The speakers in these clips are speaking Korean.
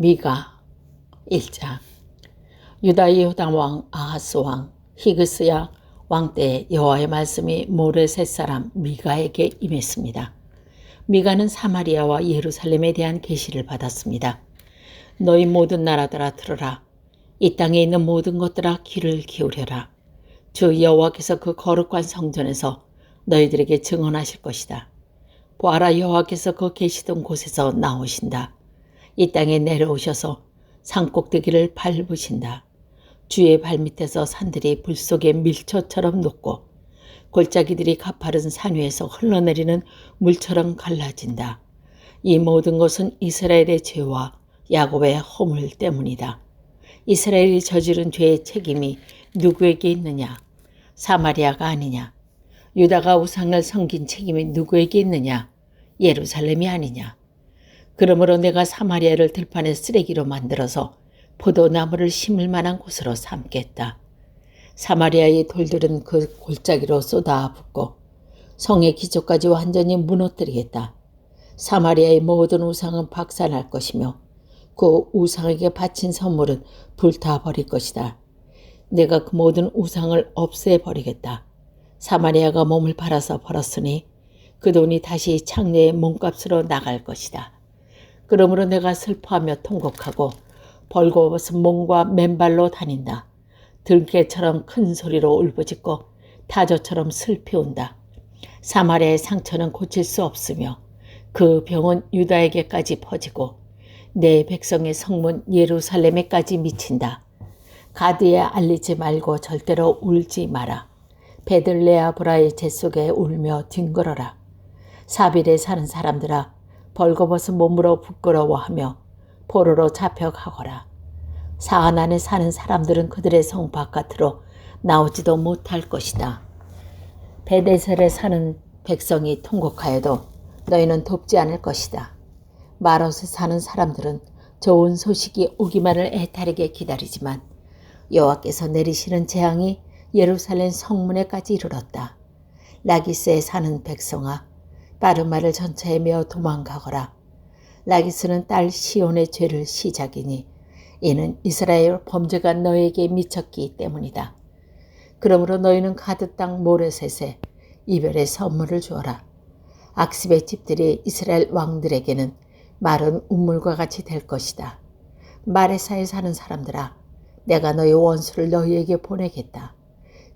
미가 1장 유다의 요당 왕 아하스 왕 히그스야 왕 때 여호와의 말씀이 모레셋 사람 미가에게 임했습니다. 미가는 사마리아와 예루살렘에 대한 계시를 받았습니다. 너희 모든 나라들아 들으라. 이 땅에 있는 모든 것들아 귀를 기울여라. 주 여호와께서 그 거룩한 성전에서 너희들에게 증언하실 것이다. 보아라 여호와께서 그 계시던 곳에서 나오신다. 이 땅에 내려오셔서 산꼭대기를 밟으신다. 주의 발밑에서 산들이 불 속에 밀초처럼 녹고 골짜기들이 가파른 산 위에서 흘러내리는 물처럼 갈라진다. 이 모든 것은 이스라엘의 죄와 야곱의 허물 때문이다. 이스라엘이 저지른 죄의 책임이 누구에게 있느냐? 사마리아가 아니냐? 유다가 우상을 섬긴 책임이 누구에게 있느냐? 예루살렘이 아니냐? 그러므로 내가 사마리아를 들판의 쓰레기로 만들어서 포도나무를 심을 만한 곳으로 삼겠다. 사마리아의 돌들은 그 골짜기로 쏟아붓고 성의 기초까지 완전히 무너뜨리겠다. 사마리아의 모든 우상은 박살날 것이며 그 우상에게 바친 선물은 불타버릴 것이다. 내가 그 모든 우상을 없애버리겠다. 사마리아가 몸을 팔아서 벌었으니 그 돈이 다시 창녀의 몸값으로 나갈 것이다. 그러므로 내가 슬퍼하며 통곡하고 벌거벗은 몸과 맨발로 다닌다. 들개처럼 큰 소리로 울부짖고 타조처럼 슬피 온다. 사마리아의 상처는 고칠 수 없으며 그 병은 유다에게까지 퍼지고 내 백성의 성문 예루살렘에까지 미친다. 가드에 알리지 말고 절대로 울지 마라. 베들레아브라의 재 속에 울며 뒹굴어라. 사빌에 사는 사람들아 벌거벗은 몸으로 부끄러워하며 포로로 잡혀가거라. 사안 안에 사는 사람들은 그들의 성 바깥으로 나오지도 못할 것이다. 베데셀에 사는 백성이 통곡하여도 너희는 돕지 않을 것이다. 마롯에 사는 사람들은 좋은 소식이 오기만을 애타르게 기다리지만 여호와께서 내리시는 재앙이 예루살렘 성문에까지 이르렀다. 라기스에 사는 백성아 빠르마를 전차에 메어 도망가거라. 라기스는 딸 시온의 죄를 시작이니 이는 이스라엘 범죄가 너에게 미쳤기 때문이다. 그러므로 너희는 가드 땅 모레셋에 이별의 선물을 주어라. 악습의 집들이 이스라엘 왕들에게는 마른 우물과 같이 될 것이다. 마레사에 사는 사람들아, 내가 너희 원수를 너희에게 보내겠다.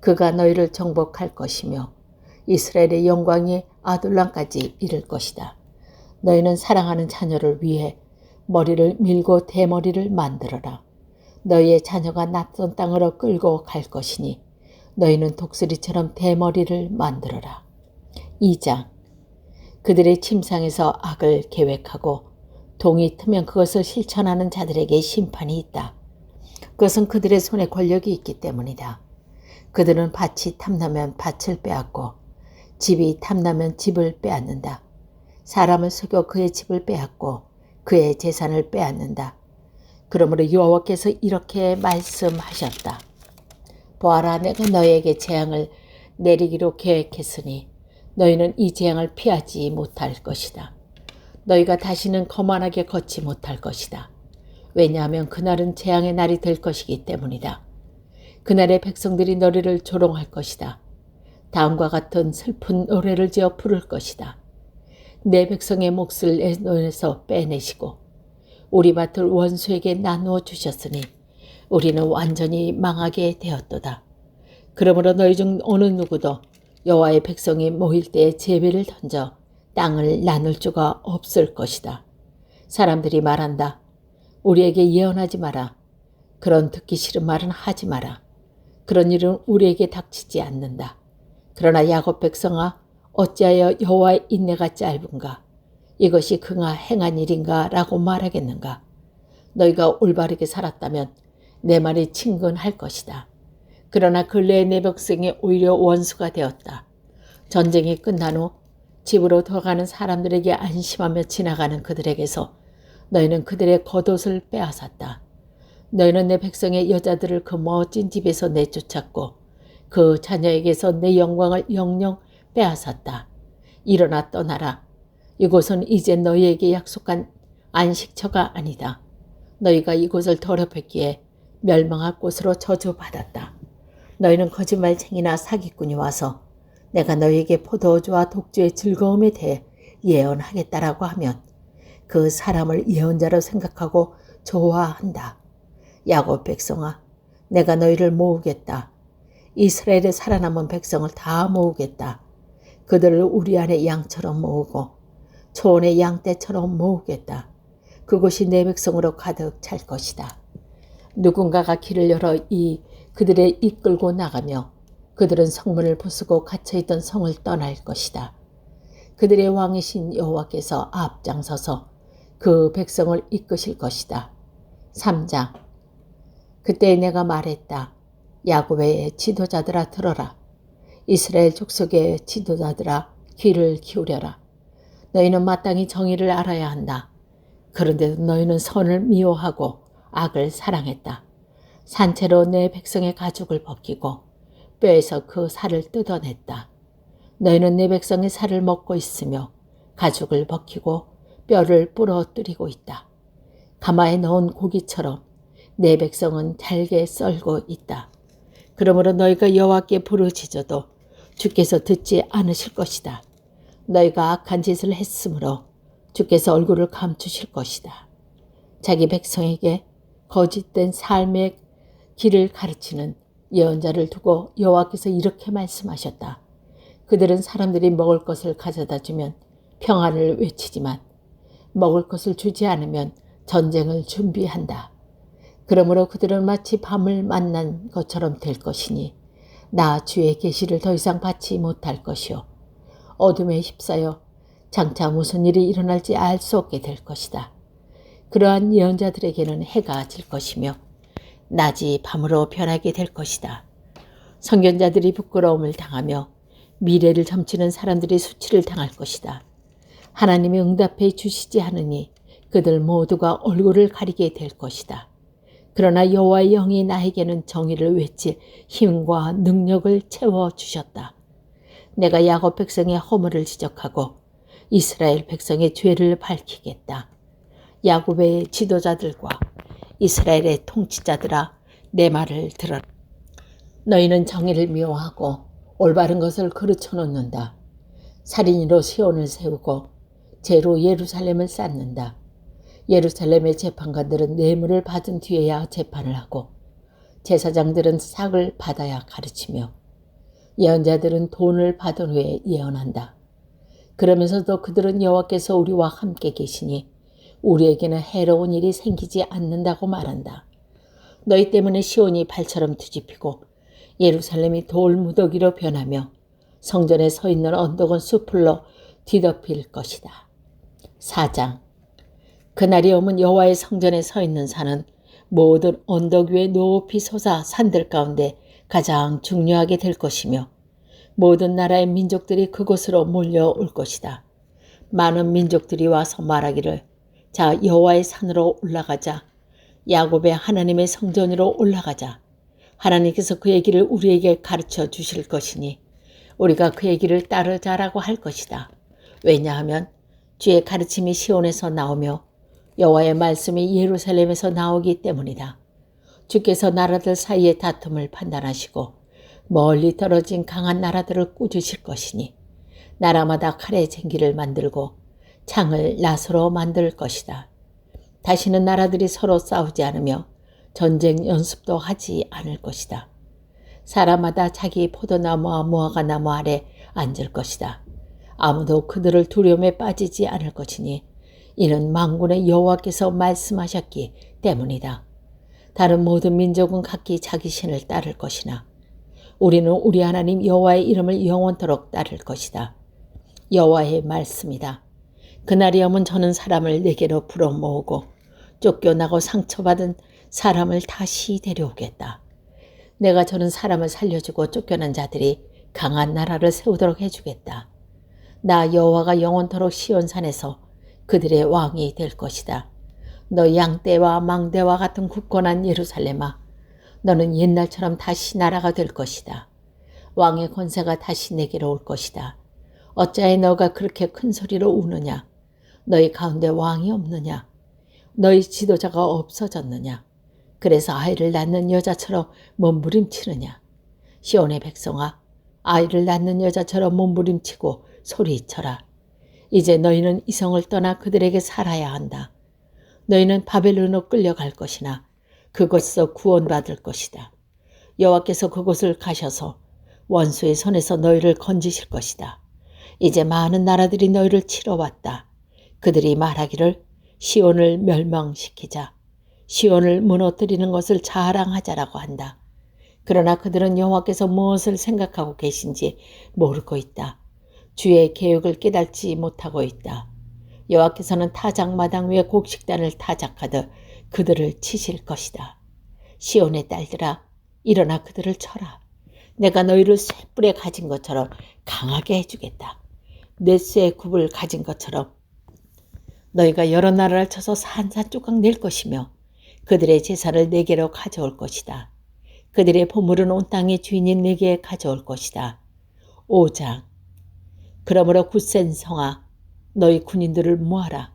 그가 너희를 정복할 것이며 이스라엘의 영광이 아둘람까지 이를 것이다. 너희는 사랑하는 자녀를 위해 머리를 밀고 대머리를 만들어라. 너희의 자녀가 낯선 땅으로 끌고 갈 것이니 너희는 독수리처럼 대머리를 만들어라. 2장 그들의 침상에서 악을 계획하고 동이 트면 그것을 실천하는 자들에게 심판이 있다. 그것은 그들의 손에 권력이 있기 때문이다. 그들은 밭이 탐나면 밭을 빼앗고 집이 탐나면 집을 빼앗는다. 사람을 속여 그의 집을 빼앗고 그의 재산을 빼앗는다. 그러므로 여호와께서 이렇게 말씀하셨다. 보아라 내가 너희에게 재앙을 내리기로 계획했으니 너희는 이 재앙을 피하지 못할 것이다. 너희가 다시는 거만하게 걷지 못할 것이다. 왜냐하면 그날은 재앙의 날이 될 것이기 때문이다. 그날의 백성들이 너희를 조롱할 것이다. 다음과 같은 슬픈 노래를 지어 부를 것이다. 내 백성의 몫을 내 눈에서 빼내시고 우리 밭을 원수에게 나누어 주셨으니 우리는 완전히 망하게 되었도다. 그러므로 너희 중 어느 누구도 여호와의 백성이 모일 때에 제비를 던져 땅을 나눌 수가 없을 것이다. 사람들이 말한다. 우리에게 예언하지 마라. 그런 듣기 싫은 말은 하지 마라. 그런 일은 우리에게 닥치지 않는다. 그러나 야곱 백성아 어찌하여 여호와의 인내가 짧은가? 이것이 그가 행한 일인가? 라고 말하겠는가? 너희가 올바르게 살았다면 내 말이 친근할 것이다. 그러나 근래의 내 백성이 오히려 원수가 되었다. 전쟁이 끝난 후 집으로 돌아가는 사람들에게 안심하며 지나가는 그들에게서 너희는 그들의 겉옷을 빼앗았다. 너희는 내 백성의 여자들을 그 멋진 집에서 내쫓았고 그 자녀에게서 내 영광을 영영 빼앗았다. 일어나 떠나라. 이곳은 이제 너희에게 약속한 안식처가 아니다. 너희가 이곳을 더럽혔기에 멸망할 곳으로 저주받았다. 너희는 거짓말쟁이나 사기꾼이 와서 내가 너희에게 포도주와 독주의 즐거움에 대해 예언하겠다라고 하면 그 사람을 예언자로 생각하고 좋아한다. 야곱 백성아, 내가 너희를 모으겠다. 이스라엘의 살아남은 백성을 다 모으겠다. 그들을 우리 안에 양처럼 모으고 초원의 양떼처럼 모으겠다. 그곳이 내 백성으로 가득 찰 것이다. 누군가가 길을 열어 이 그들의 이끌고 나가며 그들은 성문을 부수고 갇혀있던 성을 떠날 것이다. 그들의 왕이신 여호와께서 앞장서서 그 백성을 이끄실 것이다. 3장 그때 내가 말했다. 야곱의 지도자들아 들어라. 이스라엘 족속의 지도자들아 귀를 기울여라. 너희는 마땅히 정의를 알아야 한다. 그런데도 너희는 선을 미워하고 악을 사랑했다. 산채로 내 백성의 가죽을 벗기고 뼈에서 그 살을 뜯어냈다. 너희는 내 백성의 살을 먹고 있으며 가죽을 벗기고 뼈를 부러뜨리고 있다. 가마에 넣은 고기처럼 내 백성은 잘게 썰고 있다. 그러므로 너희가 여호와께 부르짖어도 주께서 듣지 않으실 것이다. 너희가 악한 짓을 했으므로 주께서 얼굴을 감추실 것이다. 자기 백성에게 거짓된 삶의 길을 가르치는 예언자를 두고 여호와께서 이렇게 말씀하셨다. 그들은 사람들이 먹을 것을 가져다 주면 평안을 외치지만 먹을 것을 주지 않으면 전쟁을 준비한다. 그러므로 그들은 마치 밤을 만난 것처럼 될 것이니 나 주의 계시를 더 이상 받지 못할 것이요 어둠에 휩싸여 장차 무슨 일이 일어날지 알 수 없게 될 것이다. 그러한 예언자들에게는 해가 질 것이며 낮이 밤으로 변하게 될 것이다. 성견자들이 부끄러움을 당하며 미래를 점치는 사람들이 수치를 당할 것이다. 하나님이 응답해 주시지 않으니 그들 모두가 얼굴을 가리게 될 것이다. 그러나 여호와의 영이 나에게는 정의를 외칠 힘과 능력을 채워 주셨다. 내가 야곱 백성의 허물을 지적하고 이스라엘 백성의 죄를 밝히겠다. 야곱의 지도자들과 이스라엘의 통치자들아 내 말을 들어라. 너희는 정의를 미워하고 올바른 것을 그르쳐 놓는다. 살인으로 시온을 세우고 죄로 예루살렘을 쌓는다. 예루살렘의 재판관들은 뇌물을 받은 뒤에야 재판을 하고 제사장들은 삭을 받아야 가르치며 예언자들은 돈을 받은 후에 예언한다. 그러면서도 그들은 여호와께서 우리와 함께 계시니 우리에게는 해로운 일이 생기지 않는다고 말한다. 너희 때문에 시온이 발처럼 뒤집히고 예루살렘이 돌무더기로 변하며 성전에 서 있는 언덕은 수풀로 뒤덮일 것이다. 4장 그날이 오면 여호와의 성전에 서 있는 산은 모든 언덕 위에 높이 솟아 산들 가운데 가장 중요하게 될 것이며 모든 나라의 민족들이 그곳으로 몰려올 것이다. 많은 민족들이 와서 말하기를 자 여호와의 산으로 올라가자 야곱의 하나님의 성전으로 올라가자 하나님께서 그의 길을 우리에게 가르쳐 주실 것이니 우리가 그의 길을 따르자라고 할 것이다. 왜냐하면 주의 가르침이 시온에서 나오며 여호와의 말씀이 예루살렘에서 나오기 때문이다. 주께서 나라들 사이의 다툼을 판단하시고 멀리 떨어진 강한 나라들을 꾸짖으실 것이니 나라마다 칼의 쟁기를 만들고 창을 나서로 만들 것이다. 다시는 나라들이 서로 싸우지 않으며 전쟁 연습도 하지 않을 것이다. 사람마다 자기 포도나무와 무화과나무 아래 앉을 것이다. 아무도 그들을 두려움에 빠지지 않을 것이니 이는 망군의 여호와께서 말씀하셨기 때문이다. 다른 모든 민족은 각기 자기 신을 따를 것이나 우리는 우리 하나님 여호와의 이름을 영원토록 따를 것이다. 여호와의 말씀이다. 그날이 오면 저는 사람을 내게로 불어 모으고 쫓겨나고 상처받은 사람을 다시 데려오겠다. 내가 저는 사람을 살려주고 쫓겨난 자들이 강한 나라를 세우도록 해주겠다. 나 여호와가 영원토록 시온산에서 그들의 왕이 될 것이다. 너 양떼와 망대와 같은 굳건한 예루살렘아, 너는 옛날처럼 다시 나라가 될 것이다. 왕의 권세가 다시 내게로 올 것이다. 어찌하여 너가 그렇게 큰 소리로 우느냐? 너희 가운데 왕이 없느냐? 너희 지도자가 없어졌느냐? 그래서 아이를 낳는 여자처럼 몸부림치느냐? 시온의 백성아, 아이를 낳는 여자처럼 몸부림치고 소리쳐라. 이제 너희는 이성을 떠나 그들에게 살아야 한다. 너희는 바벨론으로 끌려갈 것이나 그곳에서 구원받을 것이다. 여호와께서 그곳을 가셔서 원수의 손에서 너희를 건지실 것이다. 이제 많은 나라들이 너희를 치러 왔다. 그들이 말하기를 시온을 멸망시키자. 시온을 무너뜨리는 것을 자랑하자라고 한다. 그러나 그들은 여호와께서 무엇을 생각하고 계신지 모르고 있다. 주의 계획을 깨닫지 못하고 있다. 여호와께서는 타작마당 위에 곡식단을 타작하듯 그들을 치실 것이다. 시온의 딸들아 일어나 그들을 쳐라. 내가 너희를 쇠뿔에 가진 것처럼 강하게 해주겠다. 내쇠 굽을 가진 것처럼 너희가 여러 나라를 쳐서 산산조각 낼 것이며 그들의 재산을 내게로 가져올 것이다. 그들의 보물은 온 땅의 주인인 내게 가져올 것이다. 5장 그러므로 굳센 성아 너희 군인들을 모아라.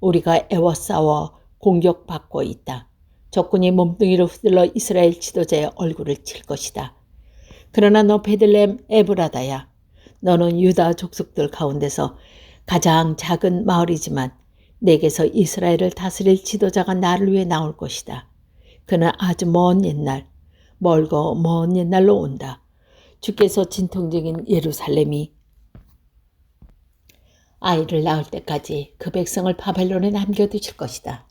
우리가 애워싸워 공격받고 있다. 적군이 몸뚱이로 휘둘러 이스라엘 지도자의 얼굴을 칠 것이다. 그러나 너 베들렘 에브라다야. 너는 유다 족속들 가운데서 가장 작은 마을이지만 내게서 이스라엘을 다스릴 지도자가 나를 위해 나올 것이다. 그는 아주 먼 옛날, 멀고 먼 옛날로 온다. 주께서 진통적인 예루살렘이 아이를 낳을 때까지 그 백성을 바벨론에 남겨두실 것이다.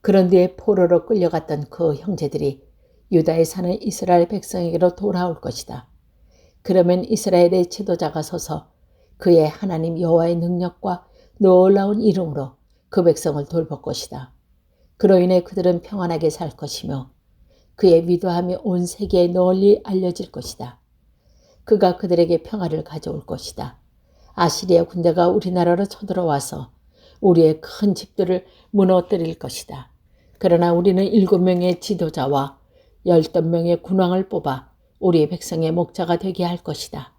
그런 뒤에 포로로 끌려갔던 그 형제들이 유다에 사는 이스라엘 백성에게로 돌아올 것이다. 그러면 이스라엘의 지도자가 서서 그의 하나님 여호와의 능력과 놀라운 이름으로 그 백성을 돌볼 것이다. 그로 인해 그들은 평안하게 살 것이며 그의 위도함이 온 세계에 널리 알려질 것이다. 그가 그들에게 평화를 가져올 것이다. 아시리아 군대가 우리나라로 쳐들어와서 우리의 큰 집들을 무너뜨릴 것이다. 그러나 우리는 일곱 명의 지도자와 열댓 명의 군왕을 뽑아 우리의 백성의 목자가 되게 할 것이다.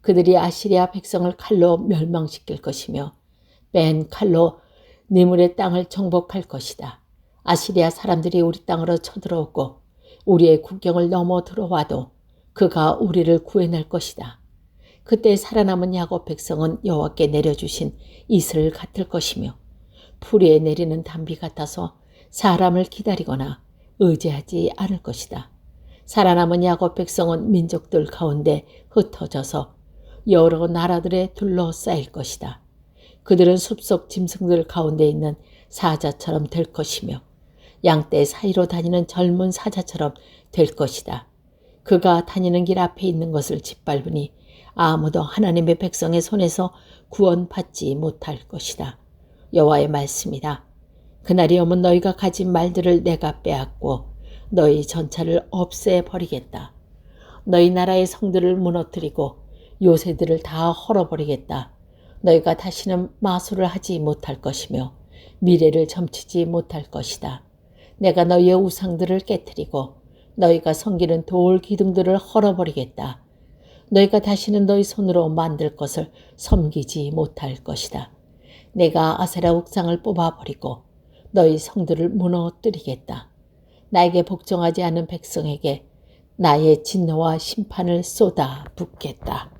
그들이 아시리아 백성을 칼로 멸망시킬 것이며 맨 칼로 니물의 땅을 정복할 것이다. 아시리아 사람들이 우리 땅으로 쳐들어오고 우리의 국경을 넘어 들어와도 그가 우리를 구해낼 것이다. 그때 살아남은 야곱 백성은 여호와께 내려주신 이슬 같을 것이며 풀이에 내리는 담비 같아서 사람을 기다리거나 의지하지 않을 것이다. 살아남은 야곱 백성은 민족들 가운데 흩어져서 여러 나라들에 둘러싸일 것이다. 그들은 숲속 짐승들 가운데 있는 사자처럼 될 것이며 양떼 사이로 다니는 젊은 사자처럼 될 것이다. 그가 다니는 길 앞에 있는 것을 짓밟으니 아무도 하나님의 백성의 손에서 구원받지 못할 것이다. 여호와의 말씀이다. 그날이 오면 너희가 가진 말들을 내가 빼앗고 너희 전차를 없애버리겠다. 너희 나라의 성들을 무너뜨리고 요새들을 다 헐어버리겠다. 너희가 다시는 마술을 하지 못할 것이며 미래를 점치지 못할 것이다. 내가 너희의 우상들을 깨뜨리고 너희가 섬기는 돌 기둥들을 헐어버리겠다. 너희가 다시는 너희 손으로 만들 것을 섬기지 못할 것이다. 내가 아세라 옥상을 뽑아버리고 너희 성들을 무너뜨리겠다. 나에게 복종하지 않은 백성에게 나의 진노와 심판을 쏟아 붓겠다.